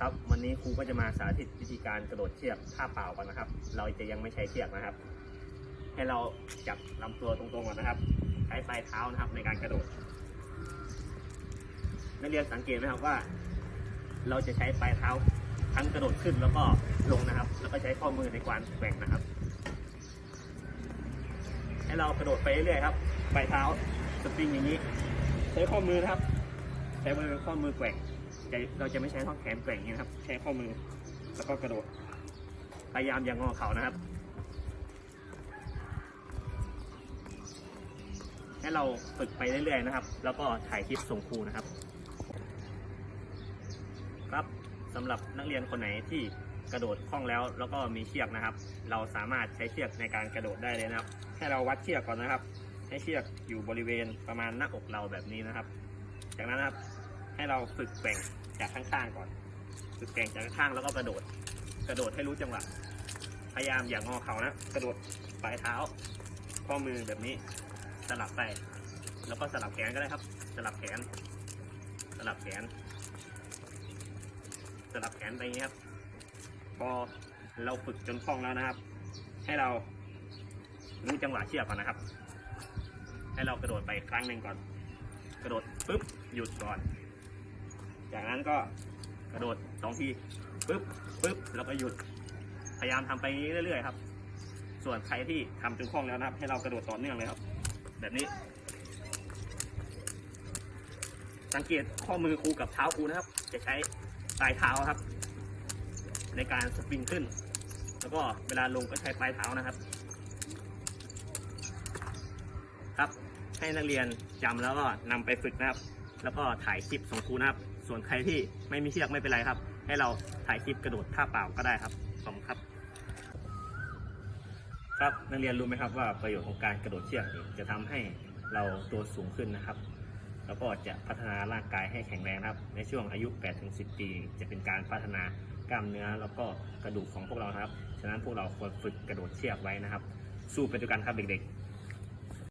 ครับวันนี้ครูก็จะมาสาธิตวิธีการกระโดดเชือกท่าเปล่ากันนะครับ เราจะยังไม่ใช้เชือกนะครับ ให้เราจับลำตัวตรงๆก่อนนะครับ ใช้ปลายเท้านะครับในการกระโดด นักเรียนสังเกตไหมครับว่า เราจะใช้ปลายเท้าทั้งกระโดดขึ้นแล้วก็ลงนะครับ แล้วก็ใช้ข้อมือในการแกว่งนะครับ ให้เรากระโดดไปเรื่อยๆครับปลายเท้าสปริงอย่างนี้ ใช้ข้อมือนะครับ ใช้มือข้อมือแกว่ง เราจะไม่ใช้ข้อแขนแกว่งอย่างนี้นะครับ ใช้ข้อมือ แล้วก็กระโดด พยายามอย่างงอเข่านะครับ ให้เราฝึกไปเรื่อยๆนะครับ แล้วก็ถ่ายคลิปส่งครูนะครับ ครับสำหรับนักเรียนคนไหนที่กระโดดคล่องแล้ว แล้วก็มีเชือกนะครับ เราสามารถใช้เชือกในการกระโดดได้เลยนะครับให้เราวัดเชือกก่อนนะครับ ให้เชือกอยู่บริเวณประมาณหน้าอกเราแบบนี้นะครับ จากนั้นนะครับ ให้เราฝึกแกว่งจากข้างๆก่อน ฝึกแกว่งจากข้างๆแล้วก็กระโดด กระโดดให้รู้จังหวะ พยายามอย่างงอเขานะ กระโดดปลายเท้า ข้อมือแบบนี้ สลับไป แล้วก็สลับแขนก็ได้ครับ สลับแขน สลับแขน สลับแขนไปอย่างนี้ครับ พอเราฝึกจนคล่องแล้วนะครับ ให้เรารู้จังหวะเชือกก่อนนะครับ ให้เรากระโดดไปครั้งหนึ่งก่อน กระโดดปุ๊บหยุดก่อน จากนั้นก็กระโดดสองทีปุ๊บปุ๊บแล้วก็หยุด พยายามทำไปนี้เรื่อยๆครับ ส่วนใครที่ทำจนคล่องแล้วนะครับ ให้เรากระโดดต่อเนื่องเลยครับ แบบนี้ สังเกตข้อมือครูกับเท้าครูนะครับ จะใช้ปลายเท้าครับ ในการสปริงขึ้น แล้วก็เวลาลงก็ใช้ปลายเท้านะครับ ครับ ให้นักเรียนจำแล้วก็นำไปฝึกนะครับ แล้วก็ถ่ายคลิปส่งครูนะครับ ส่วนใครที่ไม่มีเชือกไม่เป็นไรครับ ให้เราถ่ายคลิปกระโดดท่าเปล่าก็ได้ครับขอบคุณครับ ครับนักเรียนรู้ไหมครับว่าประโยชน์ของการกระโดดเชือกจะทำให้เราตัวสูงขึ้นนะครับ แล้วก็จะพัฒนาร่างกายให้แข็งแรงครับ ในช่วงอายุ 8-10 ปี จะเป็นการพัฒนากล้ามเนื้อแล้วก็กระดูกของพวกเราครับ ฉะนั้นพวกเราควรฝึกกระโดดเชือกไว้นะครับ สู้ไปด้วยกันครับเด็กๆ